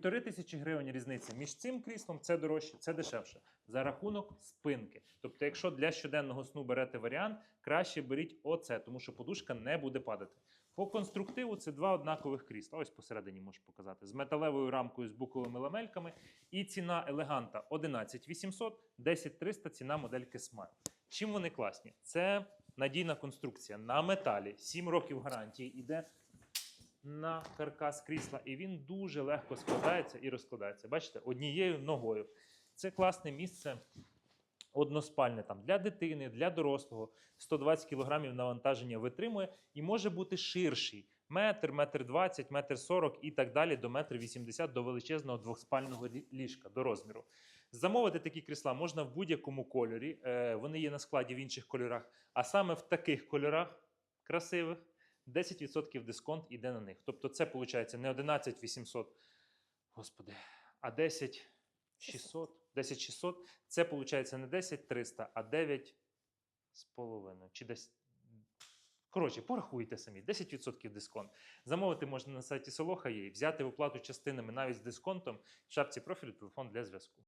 Півтори тисячі гривень різниця між цим кріслом це дорожче, це дешевше. За рахунок спинки. Тобто, якщо для щоденного сну берете варіант, краще беріть оце, тому що подушка не буде падати. По конструктиву це два однакових крісла. Ось посередині можу показати. З металевою рамкою з буковими ламельками. І ціна елеганта 11 800, 10 300 ціна модельки Smile. Чим вони класні? Це надійна конструкція на металі, 7 років гарантії. Іде на каркас крісла, і він дуже легко складається і розкладається. Бачите, однією ногою. Це класне місце односпальне там для дитини, для дорослого. 120 кг навантаження витримує і може бути ширший. Метр, метр двадцять, метр сорок і так далі до метр вісімдесят до величезного двохспального ліжка до розміру. Замовити такі крісла можна в будь-якому кольорі. Е, Вони є на складі в інших кольорах, а саме в таких кольорах красивих 10% дисконт іде на них. Тобто це виходить не 11 800, господи, а 10 600. 10 600 це виходить не 10 300, а 9 з половиною. Чи десь. Коротше, порахуйте самі, 10% дисконт. Замовити можна на сайті Солоха є, взяти оплату частинами навіть з дисконтом в шапці профілю телефон для зв'язку.